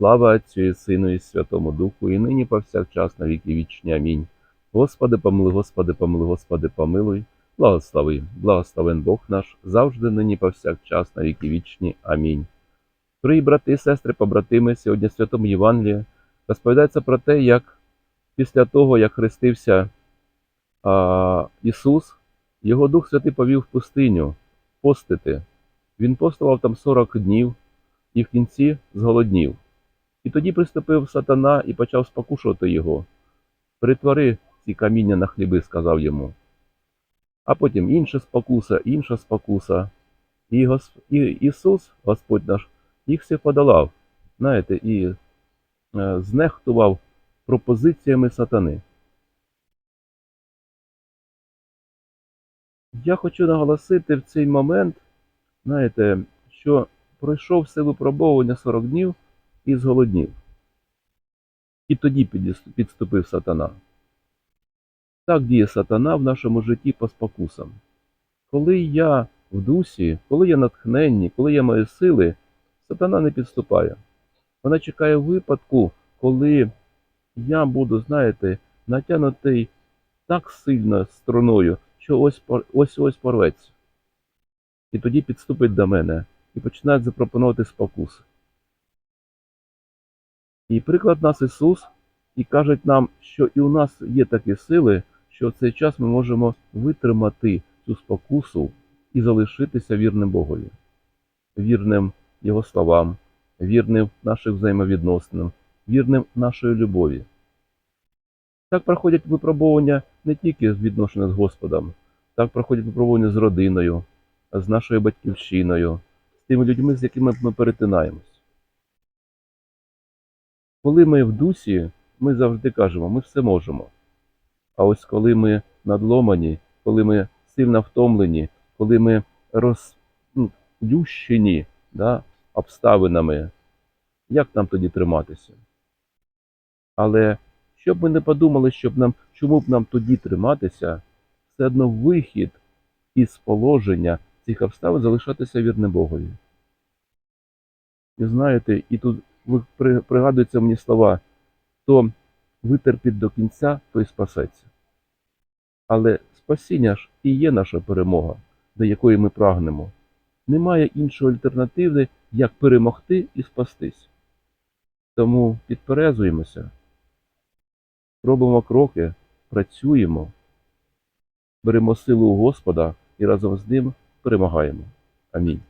Слава Отцю і Сину і Святому Духу, і нині повсякчас на віки вічні. Амінь. Господи, помилуй, Господи, помилуй, Господи, помилуй, благослови, благословен Бог наш, завжди нині повсякчас на віки вічні. Амінь. Дорогі брати сестри, побратими, сьогодні в Святому Євангелії розповідається про те, як після того, як хрестився а, Ісус, його Дух Святий повів в пустиню постити. Він постував там 40 днів і в кінці зголоднів. І тоді приступив сатана і почав спокушувати його. Перетвори ці каміння на хліби, сказав йому. А потім інша спокуса, інша спокуса. І, Гос... і Ісус, Господь наш, їх всіх подолав, знаєте, і е, знехтував пропозиціями сатани. Я хочу наголосити в цей момент, знаєте, що пройшов все випробовування 40 днів і зголоднів. І тоді підступив сатана. Так діє сатана в нашому житті по спокусам. Коли я в дусі, коли я натхненні, коли я маю сили, сатана не підступає. Вона чекає випадку, коли я буду, знаєте, натягнутий так сильно струною, що ось ось ось порветься. І тоді підступить до мене і починає запропонувати спокуси. І приклад нас Ісус, і кажуть нам, що і у нас є такі сили, що в цей час ми можемо витримати цю спокусу і залишитися вірним Богові, вірним Його словам, вірним нашим взаємовідносинам, вірним нашої любові. Так проходять випробування не тільки відношення з Господом, так проходять випробування з родиною, з нашою батьківщиною, з тими людьми, з якими ми перетинаємось. Коли ми в дусі, ми завжди кажемо, ми все можемо. А ось коли ми надломані, коли ми сильно втомлені, коли ми розлющені да, обставинами, як нам тоді триматися? Але щоб ми не подумали, щоб нам, чому б нам тоді триматися, все одно вихід із положення цих обставин залишатися вірним Богові. І знаєте, і тут пригадуються мені слова, хто витерпить до кінця, той спасеться. Але спасіння ж і є наша перемога, до якої ми прагнемо. Немає іншої альтернативи, як перемогти і спастись. Тому підперезуємося, робимо кроки, працюємо, беремо силу у Господа і разом з ним перемагаємо. Амінь.